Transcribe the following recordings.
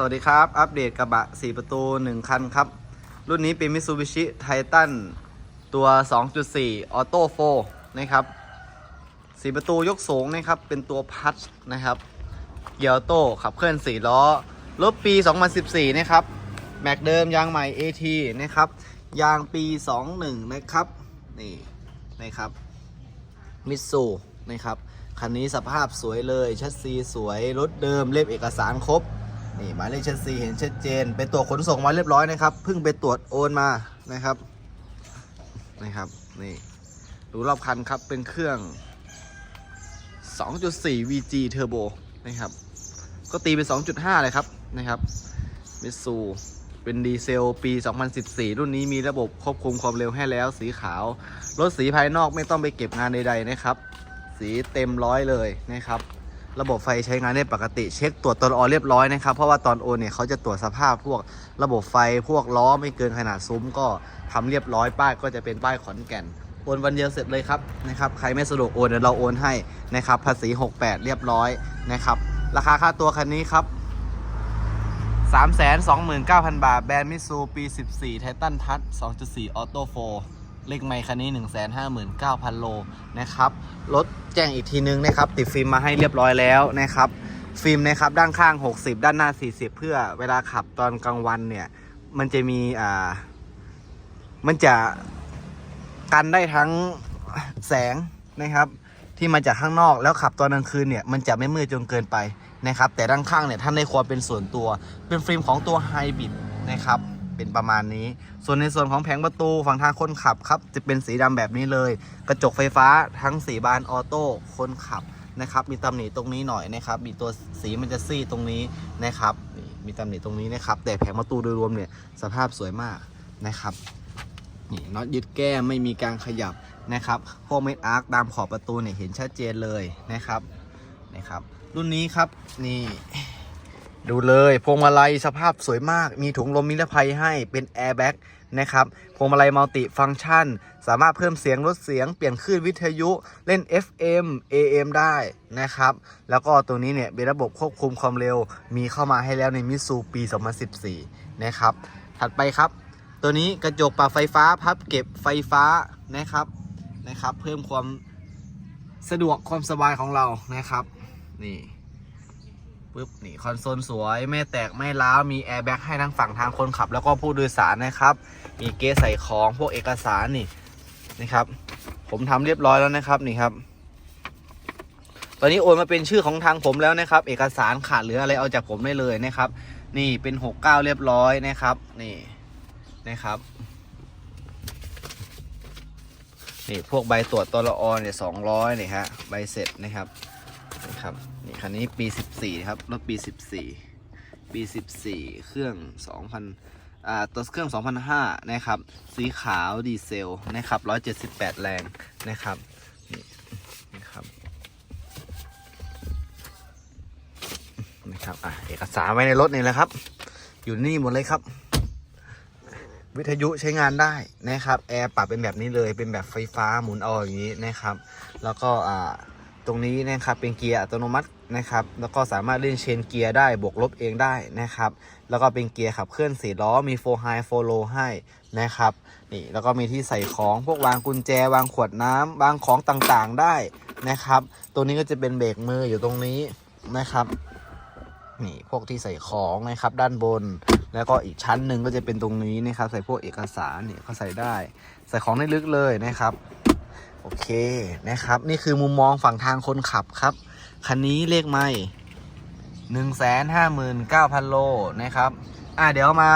สวัสดีครับ อัปเดตกระบะ 4 ประตู 1 คันครับ รุ่นนี้เป็น Mitsubishi Titan ตัว 2.4 Auto 4นะครับ 4 ประตูยกสูงนะครับ เป็นตัวพัชนะครับ เกียร์ออโต้ขับเคลื่อน 4 ล้อ รถปี 2014 นะครับ แม็กเดิมยางใหม่ AT นะครับ ยางปี 21 นะครับ นี่นะครับมิซูนะครับ คันนี้สภาพสวยเลย ชัดซีสวย รถเดิมเล่มเอกสารครบ นี่หมายเลขเชัดซีเห็นชัดเจน เป็นตัวจขนส่งมาเรียบร้อยนะครับเพิ่งไปตรวจโอนมานะครับนะครับนี่ดูรอบคันครับเป็นเครื่อง 2.4 VG Turbo นะครับ ก็ตีเป็น 2.5 เลยครับนะครับมิตซูเป็นดีเซลปี 2014 รุ่นนี้มีระบบควบคุมความเร็วให้แล้ว สีขาว รถสีภายนอกไม่ต้องไปเก็บงานใดๆนะครับ สีเต็มร้อยเลยนะครับ ระบบไฟใช้งานได้ปกติเช็คตรวจตอนออนเรียบร้อยนะครับ เพราะว่าตอนโอนเนี่ยเขาจะตรวจสภาพพวกระบบไฟพวกล้อไม่เกินขนาดซุ้มก็ทำเรียบร้อยป้ายก็จะเป็นป้ายขอนแก่นโอนวันเดียวเสร็จเลยครับนะครับใครไม่สะดวกโอนเดี๋ยวเราโอนให้นะครับภาษี 68 เรียบร้อยนะครับราคาค่าตัวคันนี้ครับ329,000 บาท แบรนด์มิซูปี 14 ไททันทัช2.4 ออโต้4 เลขไมค์คันนี้ 159,000 โลนะครับรถแจ้งอีกทีนึงนะครับ ติดฟิล์มมาให้เรียบร้อยแล้วนะครับ ฟิล์มนะครับด้านข้าง 60 ด้านหน้า 40 เพื่อเวลาขับตอนกลางวันเนี่ย มันจะมีอ่ามันจะกันได้ทั้งแสงนะครับที่มาจากข้างนอกแล้วขับตอนกลางคืนเนี่ยมันจะไม่มืดจนเกินไปนะครับ แต่ด้านข้างเนี่ยท่านในความเป็นส่วนตัว เป็นฟิล์มของตัวไฮบริดนะครับ เป็นประมาณนี้ ส่วนในส่วนของแผงประตูฝั่งทางคนขับครับจะเป็นสีดำแบบนี้เลย กระจกไฟฟ้าทั้งสีบานออโต้คนขับนะครับมีตำหนิตรงนี้หน่อยนะครับ มีตัวสีมันจะซี่ตรงนี้นะครับ มีตำหนิตรงนี้นะครับ แต่แผงประตูโดยรวมเนี่ยสภาพสวยมากนะครับนี่น็อตยึดแก้มไม่มีการขยับนะครับพวกเม็ดอาร์คตามขอบประตูเนี่ยเห็นชัดเจนเลยนะครับนะครับ รุ่นนี้ครับนี่ ดูเลยพวงมาลัยสภาพสวยมาก มีถุงลมนิรภัยให้เป็นแอร์แบ็กนะครับพวงมาลัยมัลติฟังก์ชัน สามารถเพิ่มเสียงลดเสียงเปลี่ยนคลื่นวิทยุเล่น FM AM ได้นะครับ แล้วก็ตัวนี้เนี่ยเป็นระบบควบคุมความเร็ว มีเข้ามาให้แล้วในมิซูปี 2014 นะครับ ถัดไปครับ ตัวนี้กระจกปรับไฟฟ้าพับเก็บไฟฟ้านะครับนะครับ เพิ่มความสะดวกความสบายของเรานะครับ นี่ ปึ๊บนี่คอนโซลสวยไม่แตกไม่ร้าวมีแอร์แบ็กให้ทั้งฝั่งทางคนขับ แล้วก็ผู้โดยสารนะครับ มีเกสใส่ของพวกเอกสารนี่นะครับ ผมทำเรียบร้อยแล้วนะครับนี่ครับ ตอนนี้โอนมาเป็นชื่อของทางผมแล้วนะครับ เอกสารขาดเหลืออะไรเอาจากผมได้เลยนะครับ นี่เป็น69เก้าเรียบร้อยนะครับ นี่นะครับนี่พวกใบตรวจตลออเนี่ยสองร้อยนี่ฮะใบเสร็จนะครับนะครับ คันนี้ปี 14 ครับ รถปี 14 ปี 14 เครื่อง 2,000อ่าตัวเครื่อง2,005นะครับ สีขาวดีเซลนะครับ178 แรงนะครับนี่นะครับนะครับอะเอกสารไว้ในรถนี่แหละครับ อยู่นี่หมดเลยครับ วิทยุใช้งานได้นะครับแอร์ปรับเป็นแบบนี้เลยเป็นแบบไฟฟ้าหมุนเอาอย่างนี้นะครับ แล้วก็อ่าตรงนี้นะครับเป็นเกียร์อัตโนมัติ นะครับ แล้วก็สามารถเล่นเชนเกียร์ได้บวกลบเองได้นะครับ แล้วก็เป็นเกียร์ขับเคลื่อนสี่ล้อมีโฟไฮโฟโลให้นะครับนี่แล้วก็มีที่ใส่ของพวกวางกุญแจวางขวดน้ำวางของต่างๆได้นะครับ ตัวนี้ก็จะเป็นเบรกมืออยู่ตรงนี้นะครับนี่พวกที่ใส่ของนะครับด้านบน แล้วก็อีกชั้นหนึ่งก็จะเป็นตรงนี้นะครับ ใส่พวกเอกสารนี่ก็ใส่ได้ ใส่ของได้ลึกเลยนะครับ โอเคนะครับ นี่คือมุมมองฝั่งทางคนขับครับ คันนี้เลขไม่หนึ่งแสนห้าหมื่นเก้าพันโลนะครับ อะเดี๋ยวมา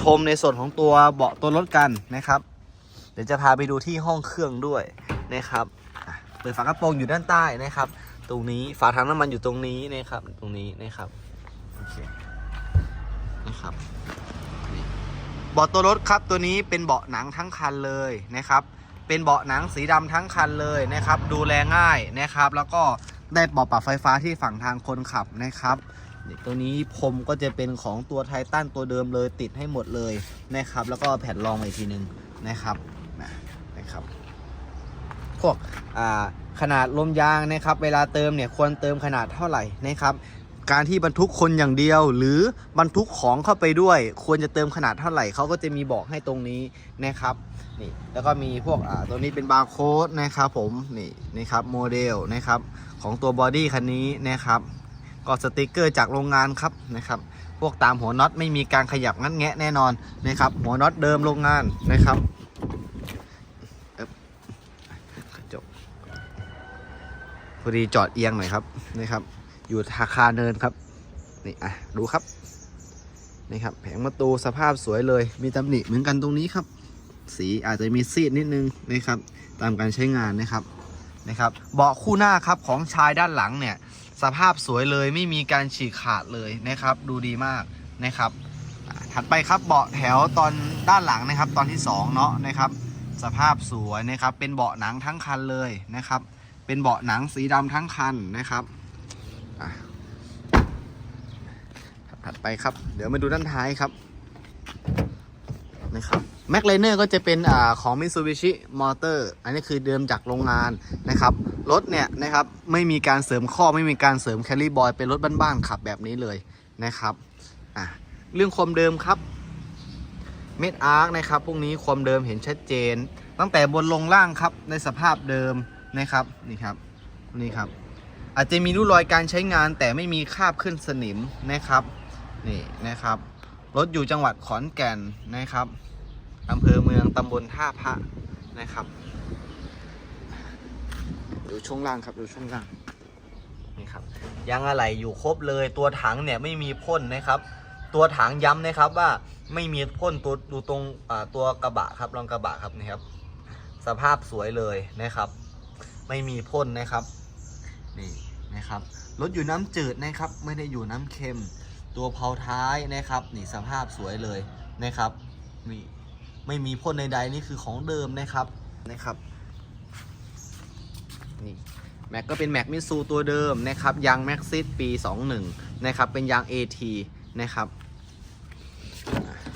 ชมในส่วนของตัวเบาะตัวรถกันนะครับ เดี๋ยวจะพาไปดูที่ห้องเครื่องด้วยนะครับเปิดฝากระโปรงอยู่ด้านใต้นะครับ ตรงนี้ฝาถังน้ำมันอยู่ตรงนี้นะครับ ตรงนี้นะครับโอเคนะครับนี่เบาะตัวรถครับตัวนี้เป็นเบาะหนังทั้งคันเลยนะครับ เป็นเบาะหนังสีดำทั้งคันเลยนะครับ ดูแลง่ายนะครับ แล้วก็ได้เบาะปรับไฟฟ้าที่ฝั่งทางคนขับนะครับตัวนี้ผมก็จะเป็นของตัวไททันตัวเดิมเลยติดให้หมดเลยนะครับ แล้วก็แผ่นรองอีกทีหนึ่งนะครับนะนะครับ พวกขนาดลมยางนะครับ เวลาเติมเนี่ยควรเติมขนาดเท่าไหร่นะครับ การที่บรรทุกคนอย่างเดียว หรือบรรทุกของเข้าไปด้วย ควรจะเติมขนาดเท่าไหร่เขาก็จะมีบอกให้ตรงนี้นะครับนี่แล้วก็มีพวกอ่าตัวนี้เป็นบาร์โค้ดนะครับผมนี่นี่ครับโมเดลนะครับของตัวบอดี้คันนี้นะครับก็สติกเกอร์จากโรงงานครับนะครับพวกตามหัวน็อตไม่มีการขยับงัดแงะแน่นอนนะครับหัวน็อตเดิมโรงงานนะครับเอิบพอดีจอดเอียงหน่อยครับนะครับ อยู่อาคาเนินครับ นี่อะดูครับนี่ครับ แผงประตูสภาพสวยเลย มีตำหนิเหมือนกันตรงนี้ครับ สีอาจจะมีซีดนิดนึงนะครับ ตามการใช้งานนะครับนะครับ เบาะคู่หน้าครับของชายด้านหลังเนี่ย สภาพสวยเลยไม่มีการฉีกขาดเลยนะครับ ดูดีมากนะครับ ถัดไปครับเบาะแถวตอนด้านหลังนะครับ ตอนที่2เนาะนะครับ สภาพสวยนะครับ เป็นเบาะหนังทั้งคันเลยนะครับ เป็นเบาะหนังสีดำทั้งคันนะครับอะ ถัดไปครับ เดี๋ยวมาดูด้านท้ายครับนะครับแม็กไลเนอร์ก็จะเป็นอาของ Mitsubishi Motor อันนี้คือเดิมจากโรงงานนะครับ รถเนี่ยนะครับไม่มีการเสริมข้อไม่มีการเสริมแคลรี่บอยเป็นรถบ้านๆขับแบบนี้เลยนะครับอะเรื่องความเดิมครับเม็ดอาร์คนะครับพวกนี้ความเดิมเห็นชัดเจน ตั้งแต่บนลงล่างครับในสภาพเดิมนะครับนี่ครับนี่ครับ อาจจะมีรูรอยการใช้งานแต่ไม่มีคราบขึ้นสนิมนะครับ นี่นะครับ รถอยู่จังหวัดขอนแก่นนะครับอำเภอเมืองตำบลท่าพระนะครับดูช่วงล่างครับดูช่วงล่างนี่ครับยางอะไหล่อยู่ครบเลยตัวถังเนี่ยไม่มีพ่นนะครับ ตัวถังย้ำนะครับว่าไม่มีพ่นตัวดูตรงตัวกระบะครับรองกระบะครับนี่ครับ สภาพสวยเลยนะครับ ไม่มีพ่นนะครับนี่นะครับรถอยู่น้ำจืดนะครับ ไม่ได้อยู่น้ำเค็ม ตัวเพาท้ายนะครับนี่สภาพสวยเลยนะครับนี่ไม่มีพ่นใดๆนี่คือของเดิมนะครับนะครับนี่แม็กก็เป็นแม็กมิซูตัวเดิมนะครับยางแม็กซิสปี 21 นะครับ เป็นยาง AT นะครับ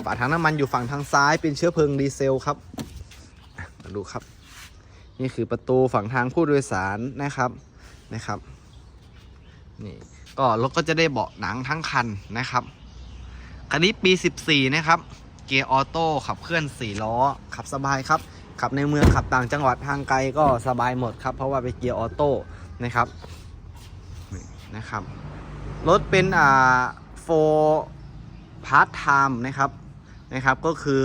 ฝาถังน้ำมันอยู่ฝั่งทางซ้ายเป็นเชื้อเพลิงดีเซลครับมาดูครับ นี่คือประตูฝั่งทางผู้โดยสารนะครับนะครับนี่ ก็รถก็จะได้เบาะหนังทั้งคันนะครับ คันนี้ปี 14 นะครับ เกียร์ออโต้ขับเคลื่อน 4 ล้อ ขับสบายครับ ขับในเมืองขับต่างจังหวัดทางไกลก็สบายหมดครับ เพราะว่าเป็นเกียร์ออโต้นะครับนะครับ รถเป็นอ่าโฟพาร์ทไทม์นะครับนะครับ ก็คือ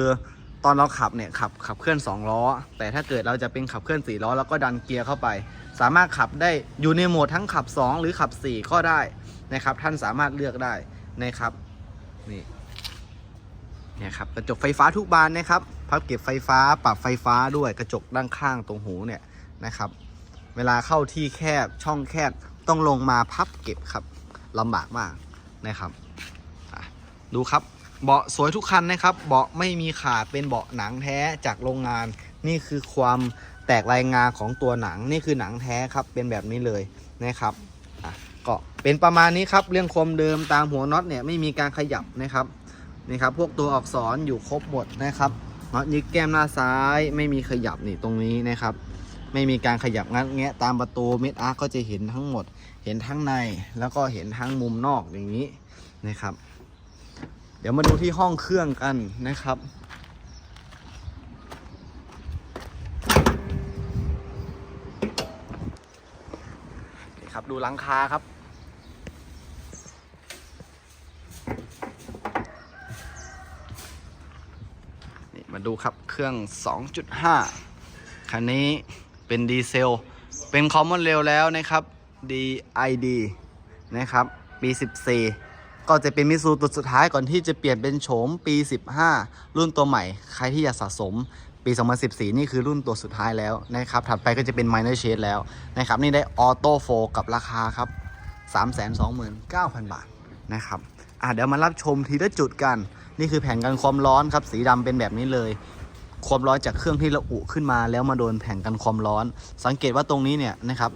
ตอนเราขับเนี่ยขับขับเคลื่อน 2 ล้อ แต่ถ้าเกิดเราจะเป็นขับเคลื่อน 4 ล้อ แล้วก็ดันเกียร์เข้าไป สามารถขับได้อยู่ในโหมดทั้งขับ 2 หรือขับ 4 ก็ได้นะครับ ท่านสามารถเลือกได้นะครับนี่เนี่ยครับกระจกไฟฟ้าทุกบานนะครับพับเก็บไฟฟ้าปรับไฟฟ้าด้วยกระจกด้านข้างตรงหูเนี่ยนะครับ เวลาเข้าที่แคบช่องแคบต้องลงมาพับเก็บครับลำบากมากนะครับดูครับ เบาะสวยทุกคันนะครับ เบาะไม่มีขาดเป็นเบาะหนังแท้จากโรงงาน นี่คือความ แตกลายงาของตัวหนังนี่คือหนังแท้ครับ เป็นแบบนี้เลยนะครับก็เป็นประมาณนี้ครับเรื่องคมเดิมตามหัวน็อตเนี่ยไม่มีการขยับนะครับนี่ครับพวกตัวอักษรอยู่ครบหมดนะครับน็อตยึดแก้มหน้าซ้ายไม่มีขยับนี่ตรงนี้นะครับ ไม่มีการขยับงัดแงะตามประตูเม็ดอาร์ก็จะเห็นทั้งหมด เห็นทั้งในแล้วก็เห็นทั้งมุมนอกอย่างนี้นะครับ เดี๋ยวมาดูที่ห้องเครื่องกันนะครับ ครับดูหลังคาครับ นี่มาดูครับเครื่อง 2.5 คันนี้เป็นดีเซล เป็นคอมมอนเร็วแล้วนะครับ DID นะครับ ปี 14 ก็จะเป็นมิซูตัวสุดท้ายก่อนที่จะเปลี่ยนเป็นโฉมปี 15 รุ่นตัวใหม่ ใครที่อยากสะสม ปี 2014 นี่คือรุ่นตัวสุดท้ายแล้วนะครับ ถัดไปก็จะเป็น Minor Shade แล้วนะครับ นี่ได้ออโต้โฟกับราคาครับ 329,000 บาทนะครับอะเดี๋ยวมารับชมทีละจุดกัน นี่คือแผ่นกันความร้อนครับ สีดำเป็นแบบนี้เลย ความร้อนจากเครื่องที่ระอุขึ้นมา แล้วมาโดนแผ่นกันความร้อน สังเกตว่าตรงนี้เนี่ยนะครับ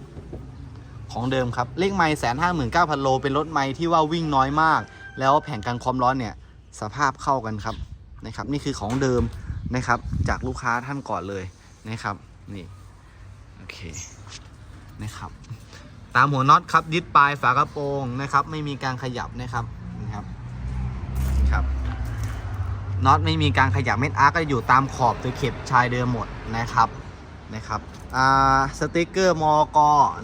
ของเดิมครับ เลขไม้แสนห้าหมื่นเก้าพันโล เป็นรถไม้ที่ว่าวิ่งน้อยมาก แล้วแผงกันความร้อนเนี่ย สภาพเข้ากันครับนะครับ นี่คือของเดิม นะครับ จากลูกค้าท่านก่อนเลยนะครับ นี่ โอเค นะครับ ตามหัวน็อตครับยึดปลายฝากระโปรงนะครับ ไม่มีการขยับนะครับนี่ครับ ครับ น็อตไม่มีการขยับเม็ดอาร์ก็อยู่ตามขอบตะเข็บชายเดิมหมดนะครับ นะครับอ่าสติกเกอร์มอก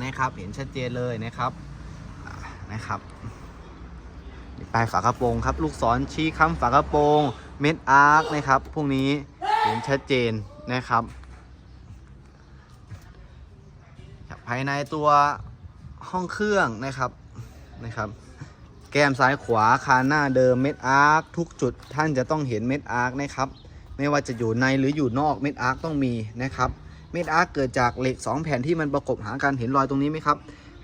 นะครับ เห็นชัดเจนเลยนะครับ นะครับปลายฝากระโปรงครับ ลูกศรชี้ค้ำฝากระโปรง เม็ดอาร์นะครับ พวกนี้เห็นชัดเจนนะครับครับ ภายในตัวห้องเครื่องนะครับนะครับ แก้มซ้ายขวาคานหน้าเดิมเม็ดอาร์คทุกจุดท่านจะต้องเห็นเม็ดอาร์คนะครับ ไม่ว่าจะอยู่ในหรืออยู่นอกเม็ดอาร์คต้องมีนะครับ เม็ดอาร์คเกิดจากเหล็ก 2 แผ่นที่มันประกบหากันเห็นรอยตรงนี้ไหมครับ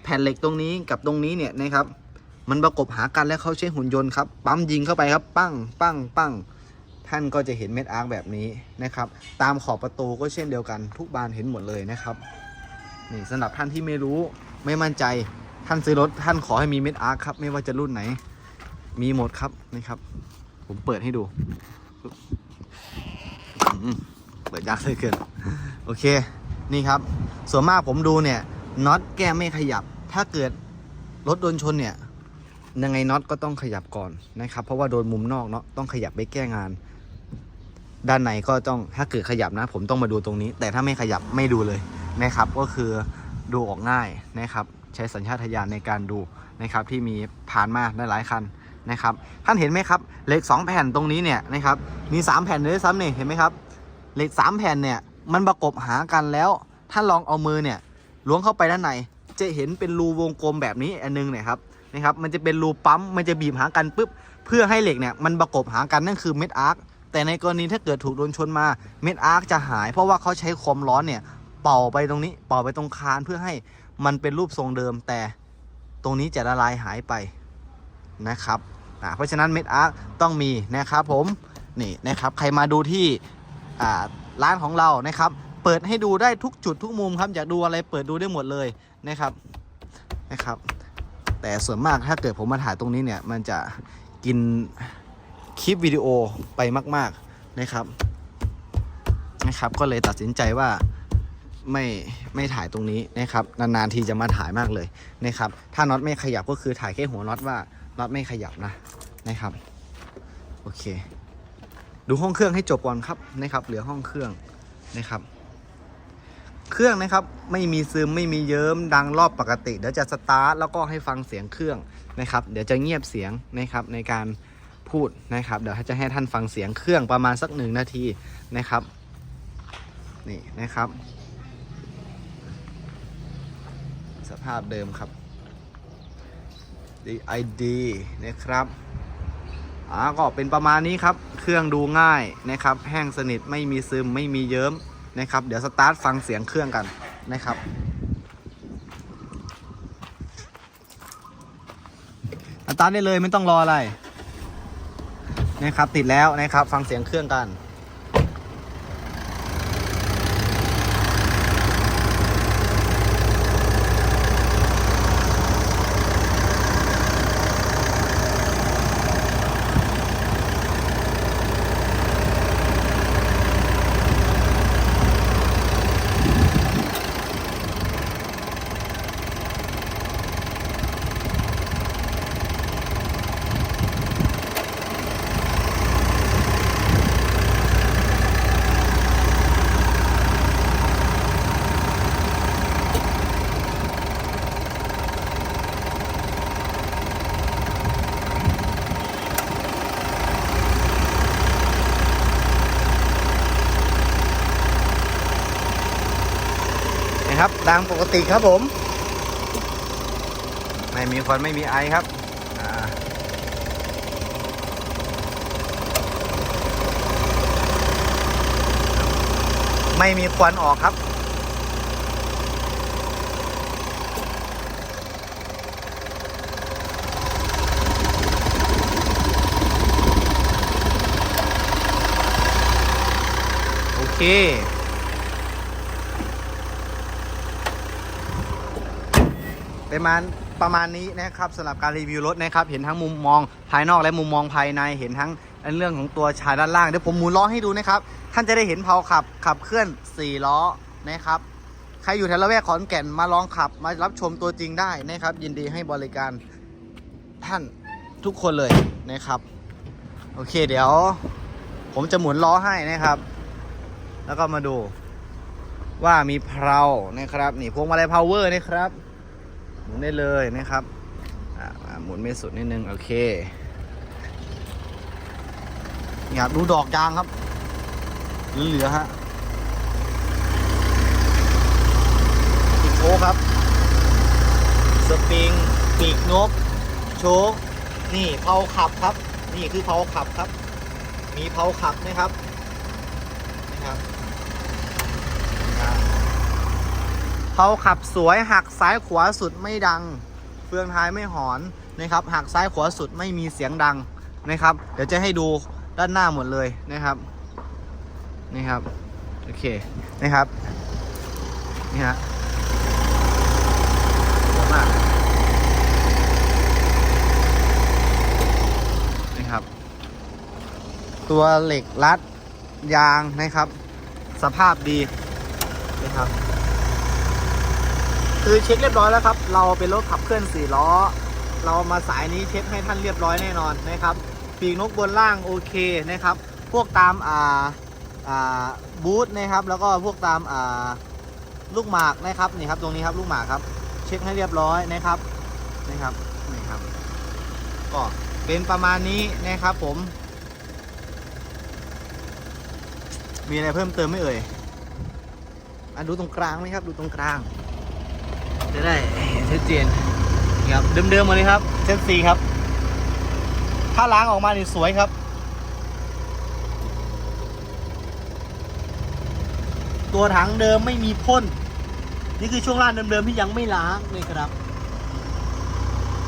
แผ่นเหล็กตรงนี้กับตรงนี้เนี่ยนะครับมันประกบหากันแล้วเขาใช้หุ่นยนต์ครับ ปั๊มยิงเข้าไปครับ ปั้ง ปั้ง ปั้ง ท่านก็จะเห็นเม็ดอาร์คแบบนี้นะครับ ตามขอบประตูก็เช่นเดียวกันทุกบานเห็นหมดเลยนะครับนี่สำหรับท่านที่ไม่รู้ไม่มั่นใจท่านซื้อรถท่านขอให้มีเม็ดอาร์คครับไม่ว่าจะรุ่นไหน มีหมดครับนะครับ ผมเปิดให้ดูเปิดยากเหลยเกินโอเคนี่ครับ ส่วนมากผมดูเนี่ยน็อตแก้ไม่ขยับ ถ้าเกิดรถโดนชนเนี่ยยังไงน็อตก็ต้องขยับก่อนนะครับ เพราะว่าโดนมุมนอกเนาะต้องขยับไปแก้งาน ด้านในก็ต้องถ้าเกิดขยับนะ ผมต้องมาดูตรงนี้ แต่ถ้าไม่ขยับไม่ดูเลยนะครับ ก็คือดูออกง่ายนะครับ ใช้สัญชาตญาณในการดูนะครับ ที่มีผ่านมาได้หลายคันนะครับ ท่านเห็นไหมครับเหล็ก 2 แผ่นตรงนี้เนี่ยนะครับมี 3 แผ่นเลยซ้ำเนี่ยเห็นไหมครับเหล็ก 3 แผ่นเนี่ยมันประกบหากันแล้วท่านลองเอามือเนี่ยล้วงเข้าไปด้านในจะเห็นเป็นรูวงกลมแบบนี้อันนึงเนี่ยครับนะครับ มันจะเป็นรูปั๊มมันจะบีบหากันปุ๊บเพื่อให้เหล็กเนี่ยมันประกบหากันนั่นคือเม็ดอาร์ค แต่ในกรณีถ้าเกิดถูกโดนชนมาเม็ดอาร์คจะหาย เพราะว่าเขาใช้ความร้อนเนี่ยเป่าไปตรงนี้เป่าไปตรงคานเพื่อให้มันเป็นรูปทรงเดิม แต่ตรงนี้จะละลายหายไปนะครับเพราะฉะนั้นเม็ดอาร์คต้องมีนะครับผมนี่นะครับใครมาดูที่ร้านของเรานะครับ เปิดให้ดูได้ทุกจุดทุกมุมครับอยากดูอะไรเปิดดูได้หมดเลยนะครับนะครับ แต่ส่วนมากถ้าเกิดผมมาถ่ายตรงนี้เนี่ยมันจะกิน คลิปวิดีโอไปมาก ๆนะครับนะครับ ก็เลยตัดสินใจว่าไม่ไม่ถ่ายตรงนี้นะครับ นานๆทีจะมาถ่ายมากเลยนะครับ ถ้าน็อตไม่ขยับก็คือถ่ายแค่หัวน็อตว่าน็อตไม่ขยับนะนะครับโอเค ดูห้องเครื่องให้จบก่อนครับนะครับ เหลือห้องเครื่องนะครับ เครื่องนะครับไม่มีซึมไม่มีเยิ้มดังรอบปกติเดี๋ยวจะสตาร์ทแล้วก็ให้ฟังเสียงเครื่องนะครับ เดี๋ยวจะเงียบเสียงนะครับในการ พูดนะครับ เดี๋ยวจะให้ท่านฟังเสียงเครื่องประมาณสักหนึ่งนาทีนะครับนี่นะครับ สภาพเดิมครับ DID นะครับอ่าก็เป็นประมาณนี้ครับ เครื่องดูง่ายนะครับ แห้งสนิทไม่มีซึมไม่มีเยิ้มนะครับ เดี๋ยวสตาร์ทฟังเสียงเครื่องกันนะครับสตาร์ทได้เลยไม่ต้องรออะไร นะครับติดแล้วนะครับฟังเสียงเครื่องกัน ครับดังปกติครับผม ไม่มีควันไม่มีไอครับไม่มีควันออกครับโอเค ประมาณประมาณนี้นะครับสำหรับการรีวิวรถนะครับ เห็นทั้งมุมมองภายนอกและมุมมองภายในเห็นทั้งเรื่องของตัวชายด้านล่างเดี๋ยวผมหมุนล้อให้ดูนะครับ ท่านจะได้เห็นเพาขับขับเคลื่อน 4 ล้อนะครับ ใครอยู่แถวละแวกขอนแก่นมาลองขับ มารับชมตัวจริงได้นะครับ ยินดีให้บริการท่านทุกคนเลยนะครับ โอเคเดี๋ยว ผมจะหมุนล้อให้นะครับ แล้วก็มาดูว่ามีเพลานะครับ นี่พวงมาลัยพาวเวอร์นะครับ มุนได้เลยนะครับหมุนไม่สุดนิดนึง โอเคนี่ครับดูดอกยางครับ เหลือฮะอีกโชคครับ สปริงปีกนก โชคนี่เพาขับครับ นี่คือเพาขับครับ มีเพาขับนะครับนะครับนะครับ เพาขับสวยหักซ้ายขวาสุดไม่ดัง เฟืองท้ายไม่หอนนะครับหักซ้ายขวาสุดไม่มีเสียงดังนะครับ เดี๋ยวจะให้ดูด้านหน้าหมดเลยนะครับนี่ครับโอเคนะครับนี่ฮะสวยมากนี่ครับ ตัวเหล็กรัดยางนะครับ สภาพดีนะครับ คือเช็คเรียบร้อยแล้วครับ เราเป็นรถขับเคลื่อนสี่ล้อ เรามาสายนี้เช็คให้ท่านเรียบร้อยแน่นอนนะครับ ปีกนกบนล่างโอเคนะครับ พวกตามอ่าอ่าบูธนะครับ แล้วก็พวกตามอ่าลูกหมากนะครับนี่ครับตรงนี้ครับลูกหมากครับ เช็คให้เรียบร้อยนะครับนะครับนี่ครับ ก็เป็นประมาณนี้นะครับผม มีอะไรเพิ่มเติมไหม่เอ่ยอะดูตรงกลางไหมครับ ดูตรงกลาง จะได้เห็นชัดเจนครับเดิมๆมาเลยครับเซตซีครับ ถ้าล้างออกมานี่สวยครับ ตัวถังเดิมไม่มีพ่นนี่คือช่วงล่างเดิมๆที่ยังไม่ล้างเลยครับ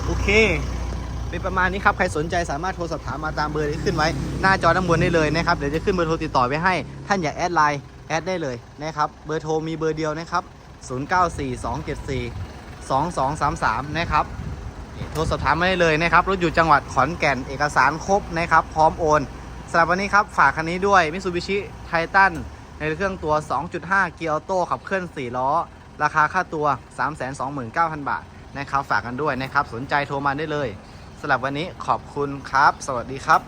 โอเคเป็นประมาณนี้ครับ ใครสนใจสามารถโทรสอบถามมาตามเบอร์ที่ขึ้นไว้ หน้าจอด้านบนได้เลยนะครับ เดี๋ยวจะขึ้นเบอร์โทรติดต่อไว้ให้ ท่านอย่าแอดไลน์แอดได้เลยนะครับ เบอร์โทรมีเบอร์เดียวนะครับ 0942742233 นะครับโทรสอบถามมาได้เลยนะครับรถอยู่จังหวัดขอนแก่นเอกสารครบนะครับ พร้อมโอนสำหรับวันนี้ครับ ฝากคันนี้ด้วย Mitsubishi Titan ในเครื่องตัว 2.5 เกียร์ออโต้ขับเคลื่อน 4 ล้อ ราคาค่าตัว 329,000 บาทนะครับ ฝากกันด้วยนะครับ สนใจโทรมาได้เลยสำหรับวันนี้ขอบคุณครับ สวัสดีครับ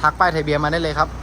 ทักป้ายทะเบียนมาได้เลยครับ